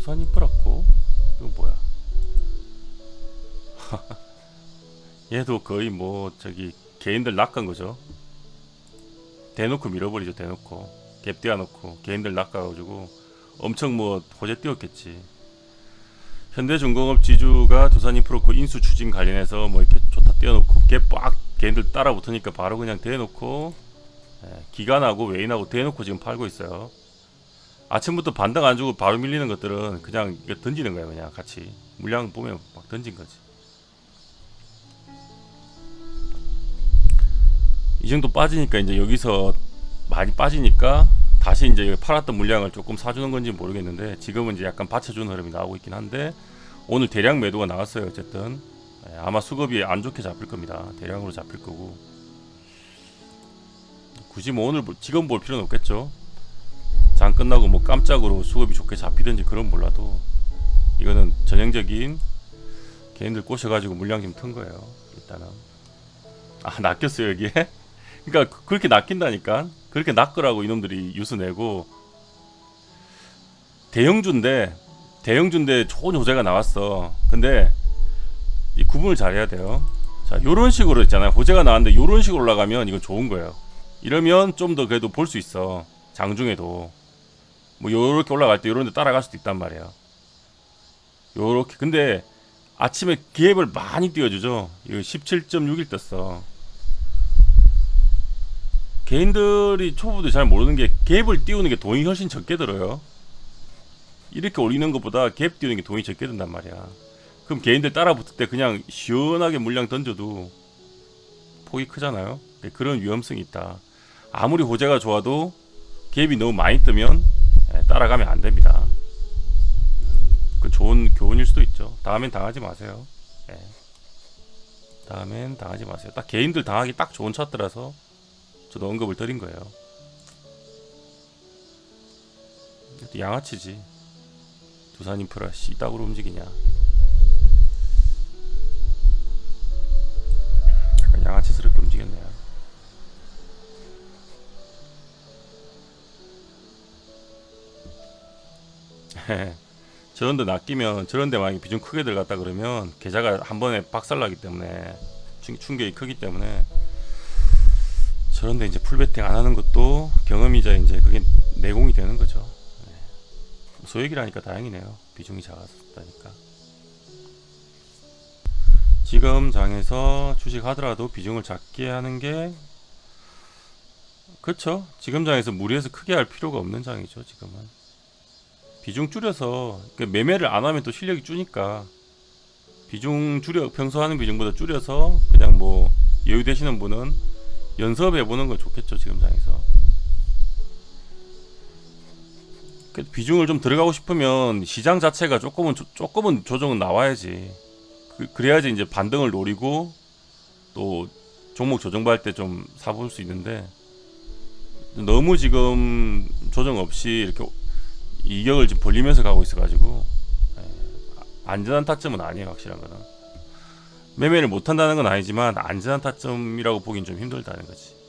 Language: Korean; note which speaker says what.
Speaker 1: 두산이 뿌렸고 이건 뭐야? 얘도 거의 뭐 저기 개인들 낚은 거죠. 대놓고 밀어버리죠. 대놓고 갭 띄워놓고 개인들 낚아가지고 엄청 뭐 호재 띄웠겠지. 현대중공업 지주가 두산인프로코 인수 추진 관련해서 뭐 이렇게 좋다 띄워놓고 갭빡 개인들 따라 붙으니까 바로 그냥 대놓고 예, 기간하고 외인하고 대놓고 지금 팔고 있어요. 아침부터 반등 안 주고 바로 밀리는 것들은 그냥 던지는 거야 그냥 같이. 물량 보면 막 던진 거지. 이 정도 빠지니까 이제 여기서 많이 빠지니까 다시 이제 팔았던 물량을 조금 사주는 건지 모르겠는데 지금은 이제 약간 받쳐주는 흐름이 나오고 있긴 한데 오늘 대량 매도가 나왔어요 어쨌든. 예, 아마 수급이 안 좋게 잡힐 겁니다. 대량으로 잡힐 거고. 굳이 뭐 오늘 뭐- 지금 볼 필요는 없겠죠 장 끝나고 뭐 깜짝으로 수급이 좋게 잡히든지 그런 몰라도 이거는 전형적인 개인들 꼬셔가지고 물량 좀 튼 거예요 일단은. 아 낚였어요 여기에? 그러니까 그- 그렇게 낚인다니까. 그렇게 낚으라고 이놈들이 유수 내고. 대형주인데 대형주인데 좋은 호재가 나왔어. 근데 이 구분을 잘 해야 돼요. 자 요런 식으로 있잖아요. 호재가 나왔는데 요런 식으로 올라가면 이건 좋은 거예요. 이러면 좀 더 그래도 볼 수 있어. 장중에도 뭐 요렇게 올라갈 때 요런 데 따라갈 수도 있단 말이야 요렇게 근데 아침에 기회를 많이 띄워주죠 이거 17.6일 떴어 개인들이 초보도 잘 모르는 게 갭을 띄우는 게 돈이 훨씬 적게 들어요. 이렇게 올리는 것보다 갭 띄우는 게 돈이 적게 든단 말이야. 그럼 개인들 따라 붙을 때 그냥 시원하게 물량 던져도 폭이 크잖아요. 그런 위험성이 있다. 아무리 호재가 좋아도 갭이 너무 많이 뜨면 예, 따라가면 안 됩니다. 그 좋은 교훈일 수도 있죠. 다음엔 당하지 마세요. 예. 다음엔 당하지 마세요. 딱 개인들 당하기 딱 좋은 차트라서 저도 언급을 드린 거예요. 양아치지. 두산 인프라 씨 딱으로 움직이냐. 양아치스럽게 저런 데 낚이면 저런 데 만약에 비중 크게 들어갔다 그러면 계좌가 한 번에 박살나기 때문에 충- 충격이 크기 때문에 저런 데 이제 풀베팅 안 하는 것도 경험이자 이제 그게 내공이 되는 거죠. 네. 소액이라니까 다행이네요. 비중이 작았다니까. 지금 장에서 주식하더라도 비중을 작게 하는 게 그렇죠. 지금 장에서 무리해서 크게 할 필요가 없는 장이죠. 지금은 비중 줄여서 그 매매를 안 하면 또 실력이 주니까 비중 줄여 평소 하는 비중보다 줄여서 그냥 뭐 여유 되시는 분은 연습해 보는 건 좋겠죠 지금 장에서. 그 비중을 좀 들어가고 싶으면 시장 자체가 조금은 조, 조금은 조정은 나와야지. 그, 그래야지 이제 반등을 노리고 또 종목 조정받을 때 좀 사볼 수 있는데 너무 지금 조정 없이 이렇게 이격을 지금 벌리면서 가고 있어가지고 예, 안전한 타점은 아니에요 확실한 거는. 매매를 못 한다는 건 아니지만 안전한 타점이라고 보긴 좀 힘들다는 거지.